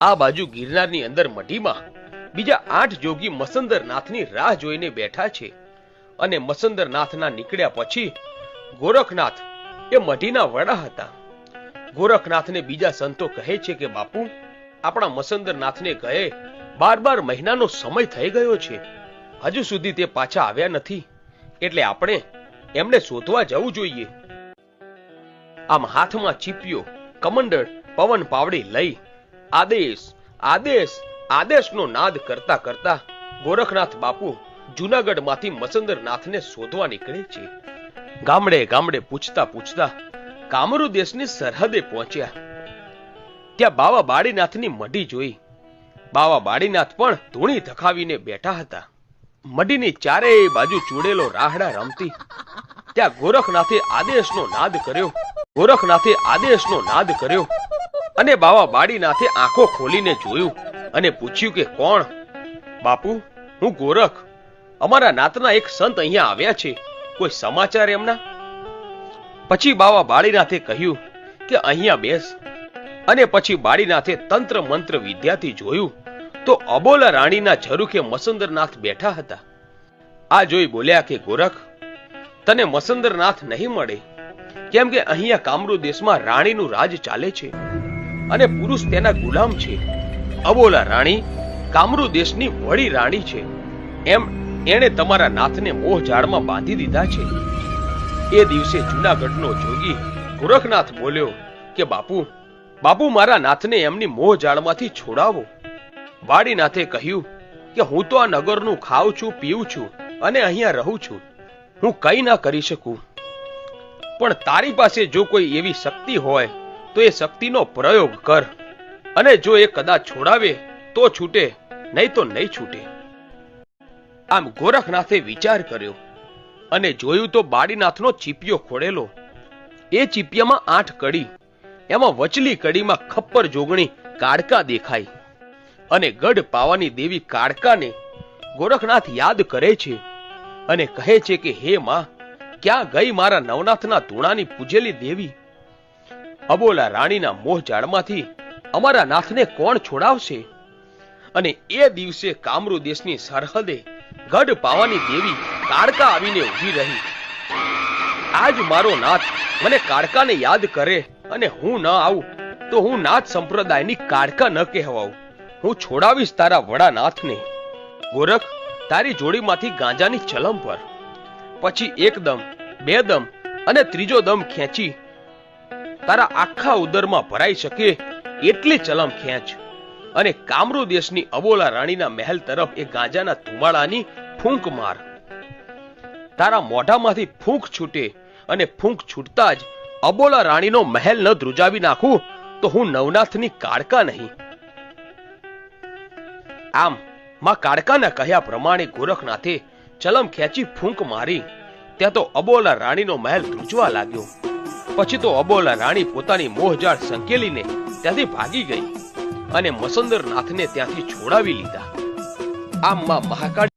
આ બાજુ ગિરનારની અંદર મઢીમાં બીજા આઠ જોગી મસંદરનાથની રાહ જોઈને બેઠા છે અને મસંદરનાથના નીકળ્યા પછી ગોરખનાથ એ મઢીના વડા હતા. ગોરખનાથને બીજા સંતો કહે છે કે, બાપુ, આપણા મસંદરનાથને કહે બાર બાર મહિનાનો સમય થઈ ગયો છે. હજુ સુધી તે પાછા આવ્યા નથી. એટલે આપણે એમને શોધવા જવું જોઈએ. આમ હાથમાં ચીપિયો, કમંડળ પવન પાવડી લઈ આદેશ આદેશ, આદેશનો નાદ કરતા કરતા ગોરખનાથ બાપુ જુનાગઢમાંથી મસંદરનાથને શોધવા નીકળે છે. ગામડે ગામડે પૂછતા પૂછતા કામરૂ દેશની સરહદે પહોંચ્યા. ત્યાં બાવા બાળીનાથની મઢી જોઈ. બાવા બાળીનાથ પણ ધૂણી ધખાવીને બેઠા હતા. મઢીની ચારેય બાજુ ચૂડેલો રાહડા રમતી. ત્યાં ગોરખનાથે આદેશનો નાદ કર્યો. ગોરખનાથે આદેશનો નાદ કર્યો. અને બાવા બાડીનાથે આંખો ખોલીને જોયું અને પૂછ્યું કે કોણ? બાપુ, હું ગોરખ. અમારા નાતના એક સંત અહીંયા આવ્યા છે. કોઈ સમાચાર એમના? પછી બાવા બાળીનાથે કહ્યું કે અહીંયા બેસ. અને પછી બાળીનાથે તંત્ર મંત્ર વિદ્યાથી જોયું તો અબોલા રાણીના ઝરૂખે મસુંદરનાથ બેઠા હતા. આ જોઈ બોલ્યા કે ગોરખ, તને મસુંદરનાથ નહીં મળે, કેમ કે અહીંયા કામરૂ દેશમાં રાણીનું રાજ ચાલે છે. અને પુરુષ તેના ગુલામ છે. અબોલા રાણી કામરૂ દેશની વળી રાણી છે. એમ એણે તમારા નાથને મોહ ઝાડમાં બાંધી દીધા છે. એ દિવસે જૂનાગઢનો જોગી ગોરખનાથ બોલ્યો કે, બાપુ બાપુ મારા નાથને એમની મોહ જાળમાંથી છોડાવો. વાડીનાથે કહ્યું કે, હું તો આ નગરનું ખાઉં છું, પીઉં છું અને અહીંયા રહું છું. હું કઈ ના કરી શકું. પણ તારી પાસે જો કોઈ એવી શક્તિ હોય તો એ શક્તિનો પ્રયોગ કર. અને જો એ કદાચ છોડાવે, તો છૂટે, નહીં તો નહીં છૂટે. આમ ગોરખનાથે વિચાર કર્યો અને જોયું તો બાડીનાથનો ચીપિયો ખોડેલો. એ ચીપિયામાં આઠ કડી, એમાં વચલી કડીમાં ખપ્પર જોગણી કાળકા દેખાય. અને ગઢ પાવાની દેવી કાળકાને ગોરખનાથ યાદ કરે છે અને કહે છે કે, હે માં, ક્યાં ગઈ મારા નવનાથના ધૂણાની પૂજેલી દેવી અબોલા રાણીના મોહજાળમાંથી અમારા નાથને કોણ છોડાવશે? અને એ દિવસે કામરૂ દેશની સરહદે ગઢ પાવાની દેવી કાળકા આવીને ઊભી રહી. આજ મારો નાથ મને કાળકાને યાદ કરે અને હું ન આવું, તો હું નાથ સંપ્રદાયની કાળકા ન કહેવાઉં. હું છોડાવીશ તારા વડા નાથને. ગોરખ, તારી જોડીમાંથી ગાંજાની ચલમ પર. પછી એક દમ, બે દમ અને ત્રીજો દમ ખેંચી તારા આખા ઉદરમાં ભરાઈ શકે એટલી ચલમ ખેંચ. અને કામરૂ દેશની અબોલા રાણીના મહેલ તરફ એ ગાંજાના ધુમાડાની ફૂંક માર. તારા મોઢામાંથી ફૂંક છૂટે અને ફૂંક છૂટતા જ અબોલા રાણીનો મહેલ ન ધ્રુજાવી નાખું તો હું નવનાથની કાળકા નહીં. આમ, માં કાળકાના કહ્યા પ્રમાણે ગોરખનાથે ચલમ ખેંચી ફૂંક મારી. ત્યાં તો અબોલા રાણીનો મહેલ ધ્રુજવા લાગ્યો. પછી તો અબોલા રાણી પોતાની મોહજાળ સંકેલીને ત્યાંથી ભાગી ગઈ અને મસંદરનાથને ત્યાંથી છોડાવી લીધા. આમ માં મહાકાળી